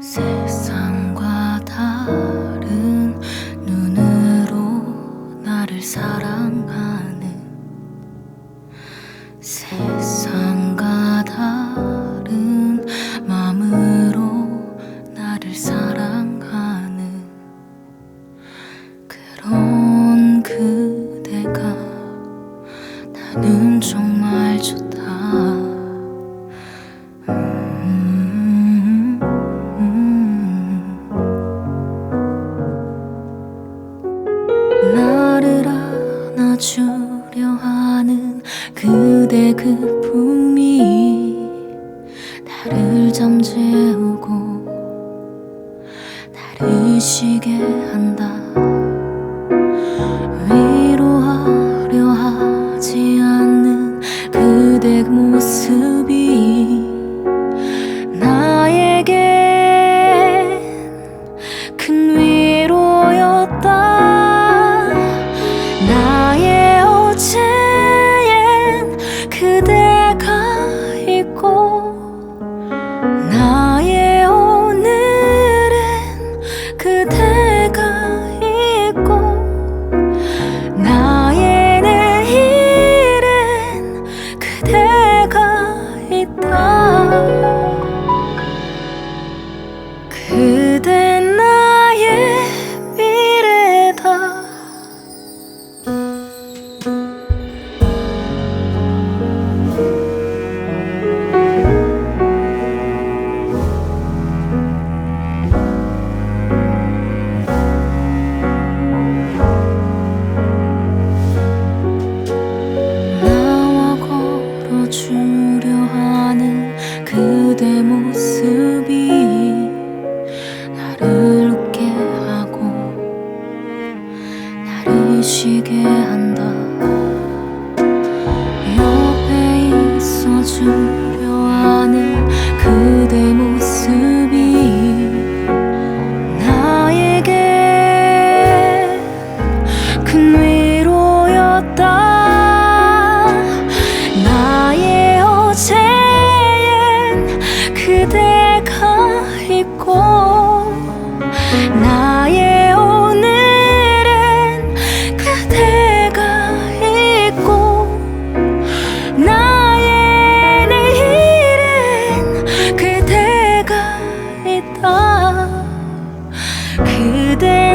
C'est ça. 안아주려 하는 그대 그 품이 나를 잠재우고 나를 쉬게 한다. 쉬게 한다. 옆에 있어준 표하는 그 de